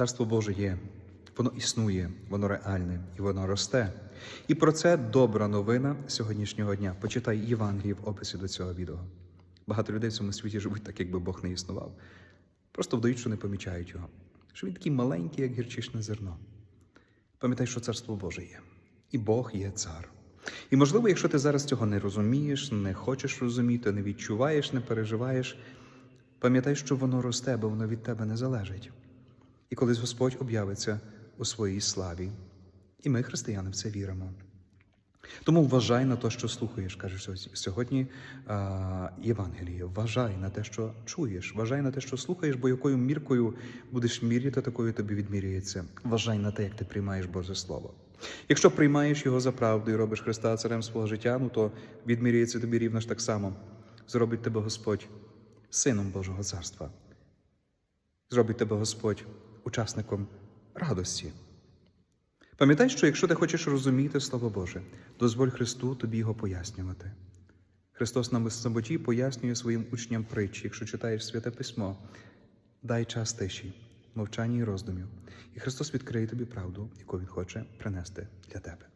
Царство Боже є, воно існує, воно реальне і воно росте. І про це добра новина сьогоднішнього дня. Почитай Євангелії в описі до цього відео. Багато людей в цьому світі живуть так, якби Бог не існував. Просто вдають, що не помічають його. Що він такий маленький, як гірчичне зерно. Пам'ятай, що царство Боже є, і Бог є цар. І можливо, якщо ти зараз цього не розумієш, не хочеш розуміти, не відчуваєш, не переживаєш, пам'ятай, що воно росте, бо воно від тебе не залежить. І колись Господь об'явиться у своїй славі. І ми, християни, в це віримо. Тому вважай на те, що слухаєш, каже сьогодні Євангеліє. Вважай на те, що чуєш, вважай на те, що слухаєш, бо якою міркою будеш міряти, такою тобі відміряється. Вважай на те, як ти приймаєш Боже Слово. Якщо приймаєш його за правду і робиш Христа царем свого життя, ну то відміряється тобі рівно ж так само. Зробить тебе Господь сином Божого царства. Зробить тебе Господь учасником радості. Пам'ятай, що якщо ти хочеш розуміти Слово Боже, дозволь Христу тобі його пояснювати. Христос на самоті пояснює своїм учням притчі, якщо читаєш святе письмо, дай час тиші, мовчання і роздумів, і Христос відкриє тобі правду, яку Він хоче принести для тебе.